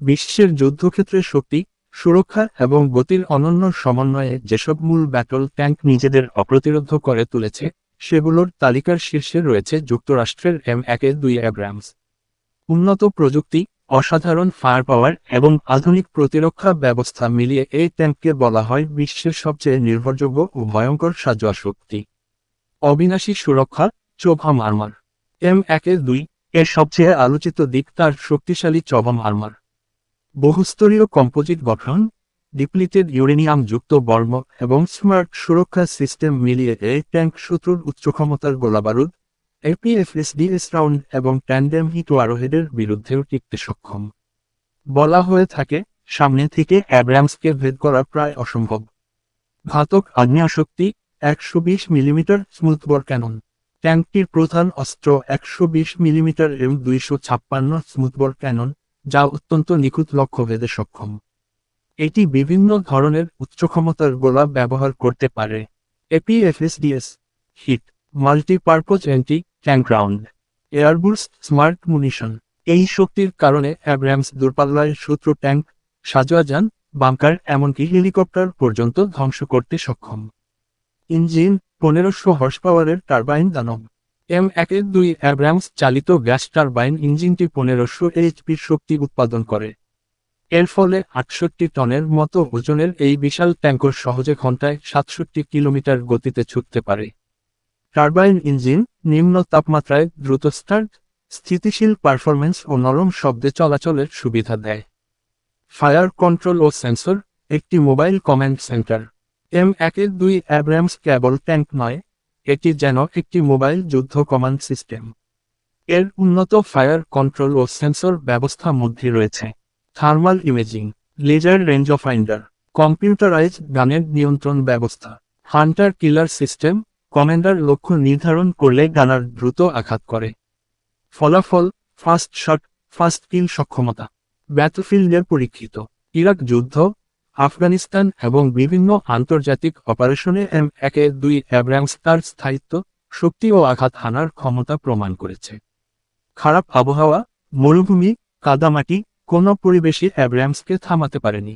বিশ্বের যুদ্ধক্ষেত্রে শক্তি, সুরক্ষা এবং গতির অনন্য সমন্বয়ে যেসব মূল ব্যাটল ট্যাঙ্ক নিজেদের অপ্রতিরোধ করে তুলেছে, সেগুলোর তালিকার শীর্ষে রয়েছে যুক্তরাষ্ট্রের এম একে দুই অ্যাব্রামস। উন্নত প্রযুক্তি, অসাধারণ ফায়ার পাওয়ার এবং আধুনিক প্রতিরক্ষা ব্যবস্থা মিলিয়ে এই ট্যাঙ্ককে বলা হয় বিশ্বের সবচেয়ে নির্ভরযোগ্য ও ভয়ঙ্কর সাজোয়া শক্তি। অবিনাশী সুরক্ষা, চোভা আর্মার এম একে দুই, এর সবচেয়ে আলোচিত দিক তার শক্তিশালী চবাম আর্মার বহুস্তরীয় কম্পোজিট গঠন, ডিপ্লিটেড ইউরেনিয়াম যুক্ত বর্ম এবং স্মার্ট সুরক্ষা সিস্টেম মিলিয়ে এই ট্যাঙ্ক শত্রুর উচ্চ ক্ষমতার গোলাবারুদ এপিএফএসডিএস রাউন্ড এবং ট্যান্ডেম হিট ওয়ারোহেডের বিরুদ্ধেও টিকতে সক্ষম। বলা হয়ে থাকে, সামনে থেকে অ্যাব্রামসকে ভেদ করা প্রায় অসম্ভব। ঘাতক আগ্নেয়াশক্তি একশো বিশ মিলিমিটার স্মুথবর ক্যানন। ট্যাঙ্কটির প্রধান অস্ত্র একশো বিশ মিলিমিটার এম দুইশো ছাপ্পান্ন স্মুথবর ক্যানন। যা অত্যন্ত নিখুঁত লক্ষ্য ভেদে সক্ষম। এটি বিভিন্ন ধরনের উচ্চ ক্ষমতার গোলা ব্যবহার করতে পারে। APFSDS heat, multipurpose anti tank round airburst smart munition এই শক্তির কারণে অ্যাব্রামস দূরপাল্লায় শত্রু ট্যাঙ্ক সাজোয়া যান বাংকার, এমনকি হেলিকপ্টার পর্যন্ত ধ্বংস করতে সক্ষম। ইঞ্জিন, পনেরোশো হর্স পাওয়ারের টারবাইন দানব। এম একের দুই অ্যাব্রামস চালিত গ্যাস টারবাইন ইঞ্জিনটি পনেরোশো এইচপির শক্তি উৎপাদন করে। এর ফলে আটষট্টি টনের মতো ওজনের এই বিশাল ট্যাঙ্কর সহজে ঘন্টায় সাতষট্টি কিলোমিটার গতিতে ছুটতে পারে। টারবাইন ইঞ্জিন নিম্ন তাপমাত্রায় দ্রুত স্টার্ট, স্থিতিশীল পারফরম্যান্স ও নরম শব্দে চলাচলের সুবিধা দেয়। ফায়ার কন্ট্রোল ও সেন্সর, একটি মোবাইল কমান্ড সেন্টার। এম একের দুই অ্যাব্রামস ক্যাবল ট্যাঙ্ক নয় এটি যেন একটি মোবাইল যুদ্ধ কমান্ড সিস্টেম। এর উন্নত ফায়ার কন্ট্রোল ও সেন্সর ব্যবস্থা মধ্যে রয়েছে। Thermal imaging, laser range of finder computerize গানের নিয়ন্ত্রণ ব্যবস্থা, হান্টার কিলার সিস্টেম, কমান্ডার লক্ষ্য নির্ধারণ করলে গানার দ্রুত আঘাত করে। ফলাফল, ফাস্ট শট, ফাস্ট কিল সক্ষমতা। ব্যাটলফিল্ডের পরীক্ষিত, ইরাক যুদ্ধ আফগানিস্তান এবং বিভিন্ন আন্তর্জাতিক অপারেশনে এম একে দুই অ্যাব্রামস তার স্থায়িত্ব, শক্তি ও আঘাত হানার ক্ষমতা প্রমাণ করেছে। খারাপ আবহাওয়া, মরুভূমি, কাদামাটি কোনো পরিবেশই অ্যাব্রামসকে থামাতে পারেনি।